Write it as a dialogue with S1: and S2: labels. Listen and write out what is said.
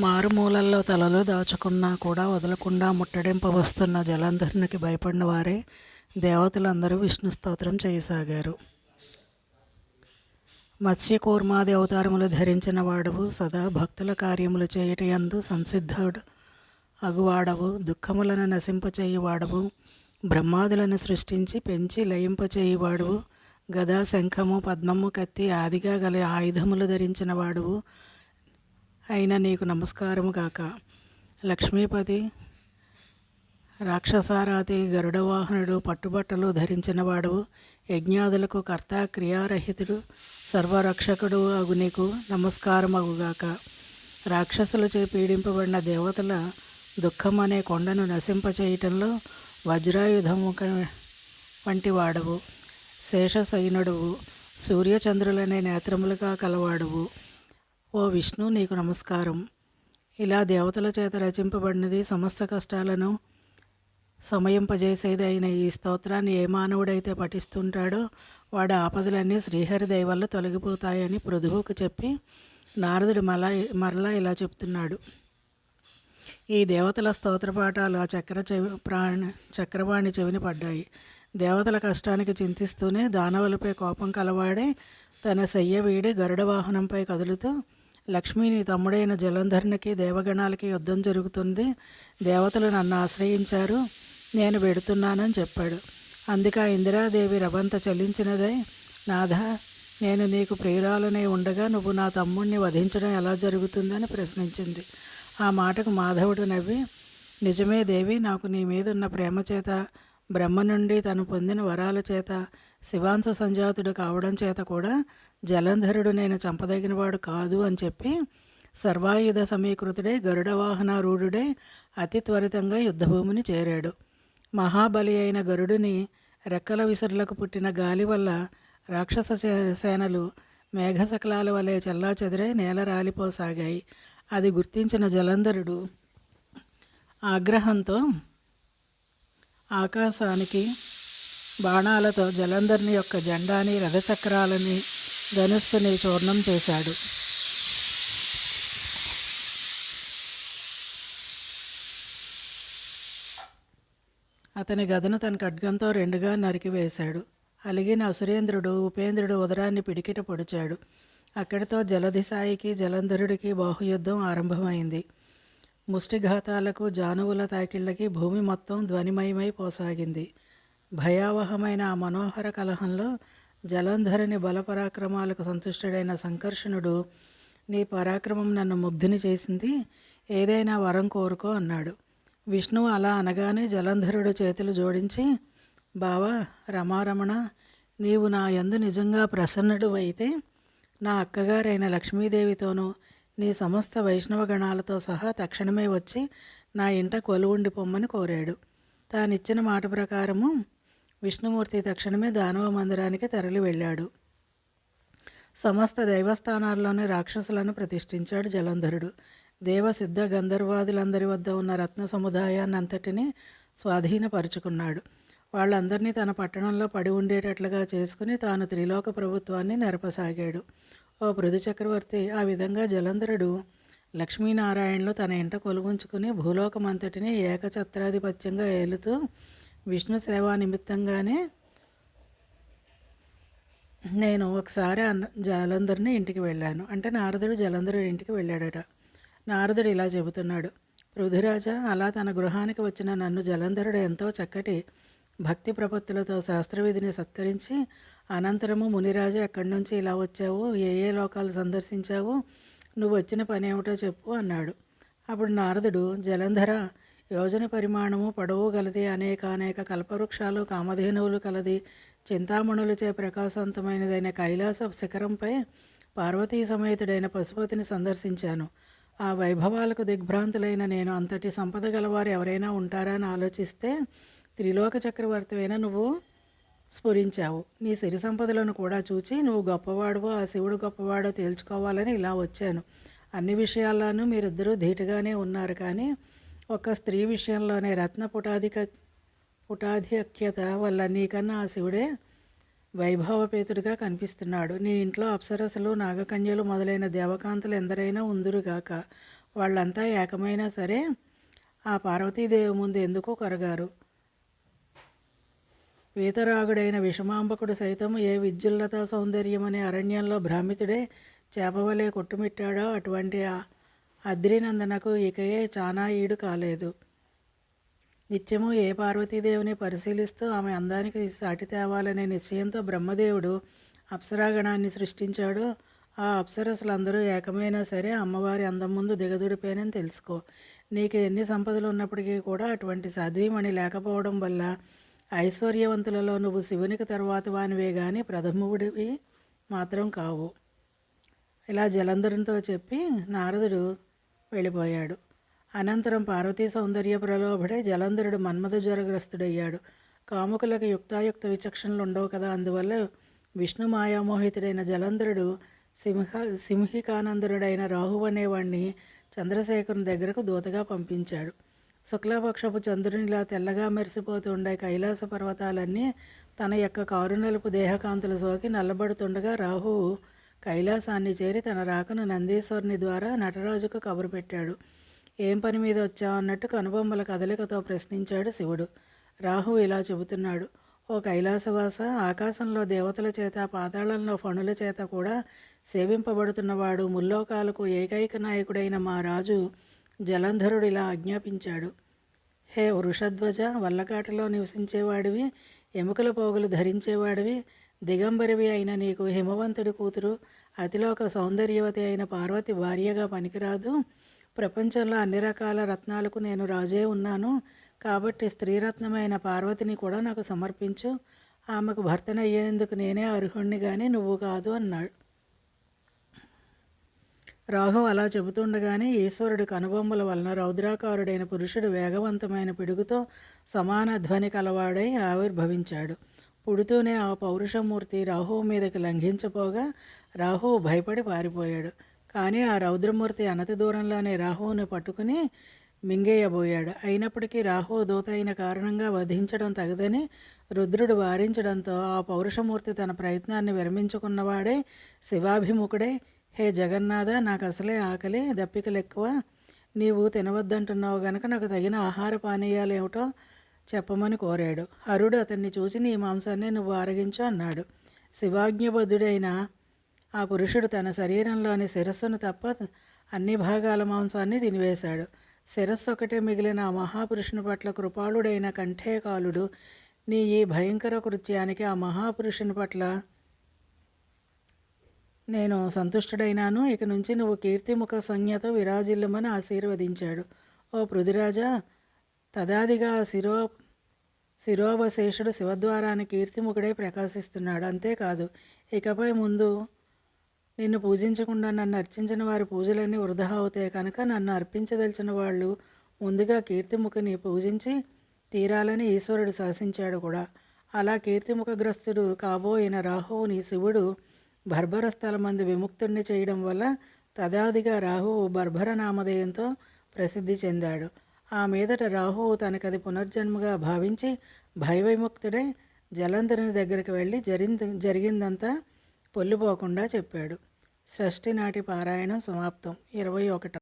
S1: మారుమూలల్లో తలలో దాచుకున్నా కూడా వదలకుండా ముట్టడింప వస్తున్న జలంధరునికి భయపడిన వారే దేవతలందరూ విష్ణు స్తోత్రం చేయసాగారు. మత్స్యకూర్మాది అవతారములు ధరించిన వాడవు సదా భక్తుల కార్యములు చేయుటయందు సంసిద్ధుడు. అగువాడవు దుఃఖములను నశింపచేయువాడవు బ్రహ్మాదులను సృష్టించి పెంచి లయింపచేయువాడువు గదా శంఖము పద్మము కత్తి ఆదిగా గల ఆయుధములు ధరించిన వాడువు అయిన నీకు నమస్కారము కాక లక్ష్మీపతి రాక్షసారాతి గరుడవాహనుడు పట్టుబట్టలు ధరించినవాడు యజ్ఞాదులకు కర్త క్రియారహితుడు సర్వరక్షకుడు అగు నీకు నమస్కారమగుగాక రాక్షసులచే పీడింపబడిన దేవతల దుఃఖం అనే కొండను నశింపచేయటంలో వజ్రాయుధము వంటి వాడవు. శేషసైనుడువు సూర్యచంద్రులనే నేత్రములుగా కలవాడువు. ఓ విష్ణు నీకు నమస్కారం. ఇలా దేవతల చేత రచింపబడినది సమస్త కష్టాలను సమయింపజేసేది అయిన ఈ స్తోత్రాన్ని ఏ మానవుడైతే పఠిస్తుంటాడో వాడి ఆపదలన్నీ శ్రీహరి దయవల్ల తొలగిపోతాయని పృథువుకు చెప్పి నారదుడు మలా మరలా ఇలా చెప్తున్నాడు. ఈ దేవతల స్తోత్ర పాఠాలు ఆ చక్ర చెవి ప్రాణ చక్రవాణి చెవిని పడ్డాయి. దేవతల కష్టానికి చింతిస్తూనే దానవులపై కోపం కలవాడే తన శయ్య వీడి గరుడ వాహనంపై కదులుతూ లక్ష్మిని తమ్ముడైన జలంధరునికి దేవగణాలకి యుద్ధం జరుగుతుంది. దేవతలు నన్ను ఆశ్రయించారు. నేను వెడుతున్నానని చెప్పాడు. అందుకే ఇందిరాదేవి రవంత చలించినదై నాథ నేను నీకు ప్రియురాలనే ఉండగా నువ్వు నా తమ్ముడిని వధించడం ఎలా జరుగుతుందని ప్రశ్నించింది. ఆ మాటకు మాధవుడు నవ్వి నిజమే దేవి నాకు నీ మీద ఉన్న ప్రేమ చేత బ్రహ్మ నుండి తను పొందిన వరాల చేత శివాంశ సంజాతుడు కావడం చేత కూడా జలంధరుడు నేను చంపదగినవాడు కాదు అని చెప్పి సర్వాయుధ సమీకృతుడే గరుడ వాహనారూఢుడే అతి త్వరితంగా యుద్ధభూమిని చేరాడు. మహాబలి అయిన గరుడుని రెక్కల విసురులకు పుట్టిన గాలి వల్ల రాక్షస సేనలు మేఘశకలాల వలె చెల్లా చెదిరే నేల రాలిపోసాగాయి. అది గుర్తించిన జలంధరుడు ఆగ్రహంతో ఆకాశానికి బాణాలతో జలంధర్ని యొక్క జెండాని రథచక్రాలని ధనుస్సుని చూర్ణం చేశాడు. అతని గదను తన ఖడ్గంతో రెండుగా నరికివేశాడు అలిగిన అసురేంద్రుడు ఉపేంద్రుడు ఉదరాన్ని పిడికిట పొడిచాడు. అక్కడితో జలధిసాయికి జలంధరుడికి బాహుయుద్ధం ఆరంభమైంది. ముష్టిఘాతాలకు జానువుల తాకిళ్ళకి భూమి మొత్తం ధ్వనిమయమై పోసాగింది. భయావహమైన ఆ మనోహర కలహంలో జలంధరుని బలపరాక్రమాలకు సంతుష్టుడైన సంకర్షణుడు నీ పరాక్రమం నన్ను ముగ్ధుని చేసింది ఏదైనా వరం కోరుకో అన్నాడు. విష్ణువు అలా అనగానే జలంధరుడు చేతులు జోడించి బావా రమారమణ నీవు నా యందు నిజంగా ప్రసన్నుడు అయితే నా అక్కగారైన లక్ష్మీదేవితోనూ నీ సమస్త వైష్ణవ గణాలతో సహా తక్షణమే వచ్చి నా ఇంట కొలువుండి పొమ్మని కోరాడు. తానిచ్చిన మాట ప్రకారము విష్ణుమూర్తి తక్షణమే దానవ మందిరానికి తరలి వెళ్ళాడు. సమస్త దైవస్థానాల్లోని రాక్షసులను ప్రతిష్ఠించాడు జలంధరుడు. దేవ సిద్ధ గంధర్వాదులందరి వద్ద ఉన్న రత్న సముదాయాన్ని అంతటిని స్వాధీనపరుచుకున్నాడు. వాళ్ళందరినీ తన పట్టణంలో పడి ఉండేటట్లుగా చేసుకుని తాను త్రిలోక ప్రభుత్వాన్ని నెరపసాగాడు. ఓ పృథు చక్రవర్తి ఆ విధంగా జలంధరుడు లక్ష్మీనారాయణలు తన ఇంట కొలుగుంచుకుని భూలోకమంతటిని ఏకఛత్రాధిపత్యంగా ఏలుతూ విష్ణు సేవా నిమిత్తంగానే నేను ఒకసారి అన్న జలంధరుని ఇంటికి వెళ్ళాను. అంటే నారదుడు జలంధరుడి ఇంటికి వెళ్ళాడట. నారదుడు ఇలా చెబుతున్నాడు. పృథురాజ అలా తన గృహానికి వచ్చిన నన్ను జలంధరుడు ఎంతో చక్కటి భక్తి ప్రపత్తులతో శాస్త్రవిధిని సత్కరించి అనంతరము మునిరాజు ఎక్కడి నుంచి ఇలా వచ్చావు? ఏ ఏ లోకాలు సందర్శించావు? నువ్వు వచ్చిన పని ఏమిటో చెప్పు అన్నాడు. అప్పుడు నారదుడు జలంధర యోజన పరిమాణము పొడవు గలది అనేక అనేక కల్పవృక్షాలు కామధేనువులు కలది చింతామణులచే ప్రకాశవంతమైనదైన కైలాస శిఖరంపై పార్వతీ సమేతుడైన పశుపతిని సందర్శించాను. ఆ వైభవాలకు దిగ్భ్రాంతులైన నేను అంతటి సంపద గలవారు ఎవరైనా ఉంటారా అని ఆలోచిస్తే త్రిలోక చక్రవర్తివైన నువ్వు స్ఫురించావు. నీ సిరి సంపదలను కూడా చూచి నువ్వు గొప్పవాడువో ఆ శివుడు గొప్పవాడో తేల్చుకోవాలని ఇలా వచ్చాను. అన్ని విషయాల్లోనూ మీరిద్దరూ ధీటుగానే ఉన్నారు కానీ ఒక స్త్రీ విషయంలోనే రత్న పుటాధిక పుటాధిక్యత వల్ల నీకన్నా ఆ శివుడే వైభవపేతుడిగా కనిపిస్తున్నాడు. నీ ఇంట్లో అప్సరసలు నాగకన్యలు మొదలైన దేవకాంతలు ఎందరైనా ఉందురుగాక. వాళ్ళంతా ఏకమైనా సరే ఆ పార్వతీదేవి ముందు ఎందుకు కొరగారు. వీతరాగుడైన విషమాంబకుడు సైతం ఏ విద్యుల్లత సౌందర్యం అనే అరణ్యంలో భ్రామితుడే చేపవలే కొట్టుమిట్టాడో అటువంటి ఆ అద్రినందనకు ఇకయే చాలా ఈడు కాలేదు. నిత్యము ఏ పార్వతీదేవిని పరిశీలిస్తూ ఆమె అందానికి సాటి తేవాలనే నిశ్చయంతో బ్రహ్మదేవుడు అప్సరాగణాన్ని సృష్టించాడో. ఆ అప్సరసులందరూ ఏకమైనా సరే అమ్మవారి అందం ముందు దిగదుడిపోయానని తెలుసుకో. నీకు ఎన్ని సంపదలు ఉన్నప్పటికీ కూడా అటువంటి సాధ్వీమణి లేకపోవడం వల్ల ఐశ్వర్యవంతులలో నువ్వు శివునికి తర్వాత వానివే కానీ ప్రథముడివి మాత్రం కావు. ఇలా జలంధరంతో చెప్పి నారదుడు వెళ్ళిపోయాడు. అనంతరం పార్వతీ సౌందర్య ప్రలోభుడే జలంధరుడు మన్మథ జ్వరగ్రస్తుడయ్యాడు. కాముకులకు యుక్తాయుక్త విచక్షణలు ఉండవు కదా అందువల్ల విష్ణు మాయామోహితుడైన జలంధరుడు సింహ సింహికానందరుడైన రాహు అనేవాణ్ణి చంద్రశేఖరుని దగ్గరకు దూతగా పంపించాడు. శుక్లపక్షపు చంద్రునిలా తెల్లగా మెరిసిపోతుండే కైలాస పర్వతాలన్నీ తన యొక్క కారునలుపు దేహకాంతులు సోకి నల్లబడుతుండగా రాహువు కైలాసాన్ని చేరి తన రాకను నందీశ్వరుని ద్వారా నటరాజుకు కబురు పెట్టాడు. ఏం పని మీద వచ్చావు? అన్నట్టు కనుబొమ్మల కదలికతో ప్రశ్నించాడు శివుడు. రాహు ఇలా చెబుతున్నాడు. ఓ కైలాసవాస ఆకాశంలో దేవతల చేత పాతాళంలో ఫణుల చేత కూడా సేవింపబడుతున్నవాడు ముల్లోకాలకు ఏకైక నాయకుడైన మా రాజు జలంధరుడు ఇలా ఆజ్ఞాపించాడు. హే వృషధ్వజ వల్లకాటలో నివసించేవాడివి ఎముకల పోగులు ధరించేవాడివి దిగంబరివి అయిన నీకు హిమవంతుడి కూతురు అతిలోక సౌందర్యవతి అయిన పార్వతి భార్యగా పనికిరాదు. ప్రపంచంలో అన్ని రకాల రత్నాలకు నేను రాజే ఉన్నాను. కాబట్టి స్త్రీరత్నమైన పార్వతిని కూడా నాకు సమర్పించు. ఆమెకు భర్తనయ్యేందుకు నేనే అర్హుణ్ణి కానీ నువ్వు కాదు అన్నాడు. రాహు అలా చెబుతుండగానే ఈశ్వరుడు కనుబొమ్మల వలన రౌద్రాకారుడైన పురుషుడు వేగవంతమైన పిడుగుతో సమాన ధ్వని కలవాడై ఆవిర్భవించాడు. పుడుతూనే ఆ పౌరుషమూర్తి రాహువు మీదకి లంఘించపోగా రాహువు భయపడి పారిపోయాడు. కానీ ఆ రౌద్రమూర్తి అనతి దూరంలోనే రాహువుని పట్టుకుని మింగేయబోయాడు. అయినప్పటికీ రాహువు దూత అయిన కారణంగా వధించడం తగదని రుద్రుడు వారించడంతో ఆ పౌరుషమూర్తి తన ప్రయత్నాన్ని విరమించుకున్నవాడే శివాభిముఖుడే. హే జగన్నాథ నాకు అసలే ఆకలి దప్పికలు ఎక్కువ నీవు తినవద్దంటున్నావు గనక నాకు తగిన ఆహార పానీయాలు ఏమిటో చెప్పమని కోరాడు. హరుడు అతన్ని చూసి నీ మాంసాన్ని నువ్వు ఆరగించు అన్నాడు. శివాజ్ఞబద్ధుడైన ఆ పురుషుడు తన శరీరంలోని శిరస్సును తప్ప అన్ని భాగాల మాంసాన్ని తినివేశాడు. శిరస్సు ఒకటే మిగిలిన ఆ మహాపురుషుని పట్ల కృపాళుడైన కంఠేకాలుడు నీ ఈ భయంకర కృత్యానికి ఆ మహాపురుషుని పట్ల నేను సంతుష్టుడైనాను. ఇక నుంచి నువ్వు కీర్తిముఖ సంజ్ఞతో విరాజిల్లమని ఆశీర్వదించాడు. ఓ పృథిరాజా తదాదిగా శిరో శిరోవశేషుడు శివద్వారాన్ని కీర్తిముఖుడే ప్రకాశిస్తున్నాడు. అంతేకాదు ఇకపై ముందు నిన్ను పూజించకుండా నన్ను అర్చించిన వారి పూజలన్నీ వృధా అవుతాయి కనుక నన్ను అర్పించదలిచిన వాళ్ళు ముందుగా కీర్తిముఖిని పూజించి తీరాలని ఈశ్వరుడు శాసించాడు కూడా. అలా కీర్తిముఖగ్రస్తుడు కాబోయిన రాహువుని శివుడు బర్భర స్థలమందు విముక్తుణ్ణి చేయడం వల్ల తదాదిగా రాహువు బర్భర నామధేయంతో ప్రసిద్ధి చెందాడు. ఆ మీదట రాహువు తనకది పునర్జన్మగా భావించి భయవిముక్తుడై జలంధరుని దగ్గరికి వెళ్ళి జరిగింది జరిగిందంతా పొల్లిపోకుండా చెప్పాడు. షష్ఠి నాటి పారాయణం సమాప్తం. ఇరవై ఒకటి